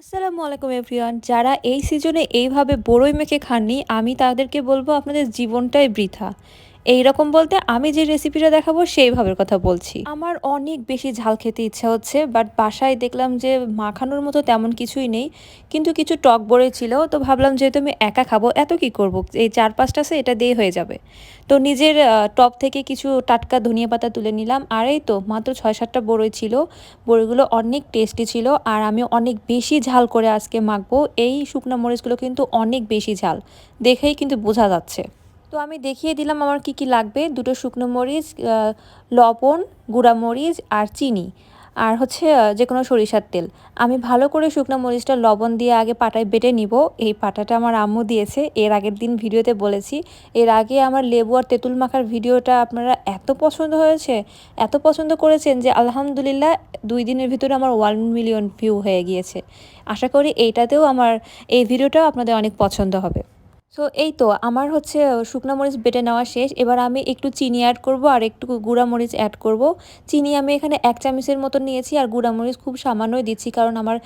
আসসালামু আলাইকুম এভরিওয়ান। যারা এই সিজনে এইভাবে বড়ই মেখে খাননি, আমি তাদেরকে বলব আপনাদের জীবনটাই বৃথা। এই রকম বলতে আমি যে রেসিপিটা দেখাবো সেইভাবের কথা বলছি। আমার অনেক বেশি ঝাল খেতে ইচ্ছা হচ্ছে বাট বাসায় দেখলাম যে মাখানোর মতো তেমন কিছুই নেই, কিন্তু কিছু টক বড়ে ছিল, তো ভাবলাম যেহেতু আমি একা খাব, এত কি করব? এই চার পাঁচটা সে এটা দিয়ে হয়ে যাবে। তো নিজের টপ থেকে কিছু টাটকা ধনিয়া পাতা তুলে নিলাম, আর এই তো মাত্র ছয় সাতটা বড়ই ছিল, বড়িগুলো অনেক টেস্টি ছিল, আর আমি অনেক বেশি ঝাল করে আজকে মাখবো, এই শুকনো মরিচগুলো কিন্তু অনেক বেশি ঝাল, দেখেই কিন্তু বোঝা যাচ্ছে। তো আমি দেখিয়ে দিলাম আমার কি কি লাগবে। দুটো শুকনো মরিচ লবণ, গুঁড়া মরিচ আর চিনি। আর হচ্ছে যে কোনো সরিষার তেল। আমি ভালো করে শুকনো মরিচটা লবণ দিয়ে আগে পাটায় বেটে নিব। এই পাটাটা আমার আম্মু দিয়েছে। এর আগের দিন ভিডিওতে বলেছি। এর আগে আমার লেবু আর তেঁতুল মাখার ভিডিওটা আপনারা এত পছন্দ হয়েছে, এত পছন্দ করেছেন যে আলহামদুলিল্লাহ দুই দিনের ভিতরে আমার ওয়ান মিলিয়ন ভিউ হয়ে গিয়েছে। আশা করি এইটাতেও আমার, এই ভিডিওটাও আপনাদের অনেক পছন্দ হবে। সো এই তো, আমার হচ্ছে শুকনো মরিচ বেটে নেওয়া শেষ। এবার আমি একটু চিনি অ্যাড করব আর একটু গুঁড়া মরিচ অ্যাড করব। চিনি আমি এখানে এক চামচের মতো নিয়েছি আর গুঁড়া মরিচ খুব সামান্যই দিচ্ছি কারণ আমার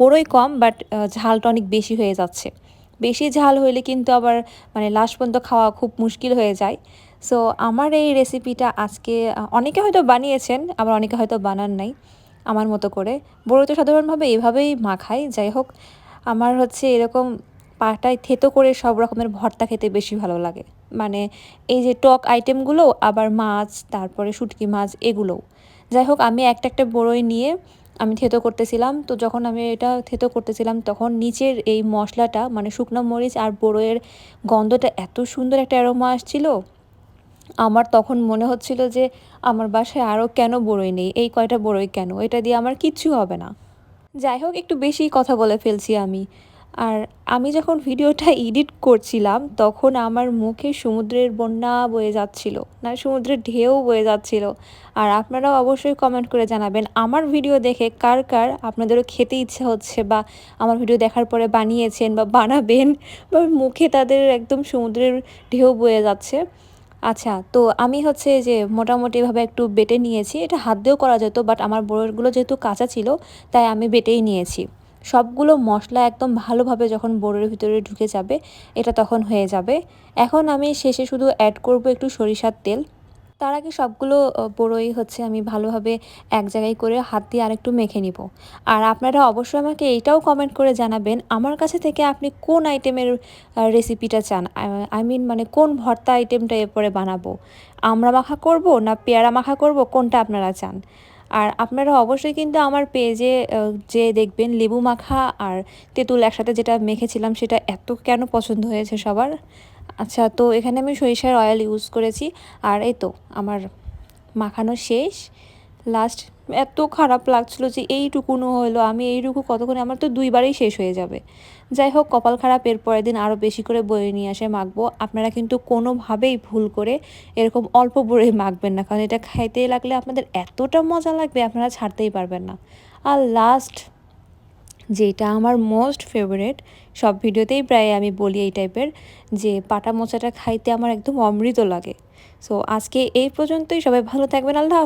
বড়ই কম বাট ঝালটা অনেক বেশি হয়ে যাচ্ছে। বেশি ঝাল হইলে কিন্তু আবার মানে লাস্ট পর্যন্ত খাওয়া খুব মুশকিল হয়ে যায়। সো আমার এই রেসিপিটা আজকে অনেকে হয়তো বানিয়েছেন, আবার অনেকে হয়তো বানান নাই, আমার মতো করে। বড়ই তো সাধারণভাবে এভাবেই মাখায় যাই হোক, আমার হচ্ছে এরকম পাটায় থেতো করে সব রকমের ভর্তা খেতে বেশি ভালো লাগে। মানে এই যে টক আইটেমগুলো, আবার মাছ, তারপরে শুটকি মাছ, এগুলোও। যাই হোক, আমি একটা একটা বড়ই নিয়ে আমি থেতো করতেছিলাম। তো যখন আমি এটা থেতো করতেছিলাম, তখন নিচের এই মশলাটা মানে শুকনো মরিচ আর বড়ইয়ের গন্ধটা এত সুন্দর একটা অ্যারোমা আসছিল। আমার তখন মনে হচ্ছিল যে, আমার বাসায় আরও কেন বড়ই নেই? এই কয়টা বড়ই কেন? এটা দিয়ে আমার কিচ্ছু হবে না। যাই হোক, একটু বেশি কথা বলে ফেলছি আমি। আর আমি যখন ভিডিওটা এডিট করছিলাম, তখন আমার মুখে সমুদ্রের বন্যা বয়ে যাচ্ছিল, না, সমুদ্রের ঢেউ বয়ে যাচ্ছিল। আর আপনারাও অবশ্যই কমেন্ট করে জানাবেন, আমার ভিডিও দেখে কার কার আপনাদেরও খেতে ইচ্ছা হচ্ছে বা আমার ভিডিও দেখার পরে বানিয়েছেন বা বানাবেন বা মুখে তাদের একদম সমুদ্রের ঢেউ বয়ে যাচ্ছে। আচ্ছা তো আমি হচ্ছে যে মোটামুটি এভাবে একটু বেটে নিয়েছি, এটা হাত দিয়েও করা যেত বাট আমার বড়গুলো যেহেতু কাঁচা ছিল, তাই আমি বেটেই নিয়েছি। সবগুলো মশলা একদম ভালোভাবে যখন বোড়ের ভিতরে ঢুকে যাবে, এটা তখন হয়ে যাবে। এখন আমি শেষে শুধু অ্যাড করব একটু সরিষার তেল। তার আগে সবগুলো বড়ই হচ্ছে আমি ভালোভাবে এক জায়গায় করে হাত দিয়ে আরেকটু মেখে নিব। আর আপনারা অবশ্যই আমাকে এইটাও কমেন্ট করে জানাবেন, আমার কাছে থেকে আপনি কোন আইটেমের রেসিপিটা চান? আই মিন মানে কোন ভর্তা আইটেমটা এরপরে বানাবো? আমরা মাখা করব না পেয়ারা মাখা করব? কোনটা আপনারা চান? আর আপনারা অবশ্যই কিন্তু আমার পেজে যে দেখবেন লেবু মাখা আর তেঁতুল একসাথে যেটা মেখেছিলাম সেটা এত কেন পছন্দ হয়েছে সবার। আচ্ছা তো এখানে আমি সরিষার অয়েল ইউজ করেছি। আর এই তো, আমার মাখানো শেষ। লাস্ট এত খারাপ লাগছিল যে এইটুকুনো হলো আমি এইটুকু কতক্ষণে, আমার তো দুইবারেই শেষ হয়ে যাবে। যাই হোক, কপাল খারাপ এর পরের দিন আরও বেশি করে বয়ে নিয়ে আসে মাখবো। আপনারা কিন্তু কোনোভাবেই ভুল করে এরকম অল্প বড়ে মাখবেন না, কারণ এটা খাইতে লাগলে আপনাদের এতটা মজা লাগবে, আপনারা ছাড়তেই পারবেন না। আর লাস্ট যেটা আমার মোস্ট ফেভারেট সব ভিডিওতেই প্রায় আমি বলি এই টাইপের যে পাটা মোচাটা খাইতে আমার একদম অমৃত লাগে। সো আজকে এই পর্যন্তই, সবাই ভালো থাকবেন, আল্লাহ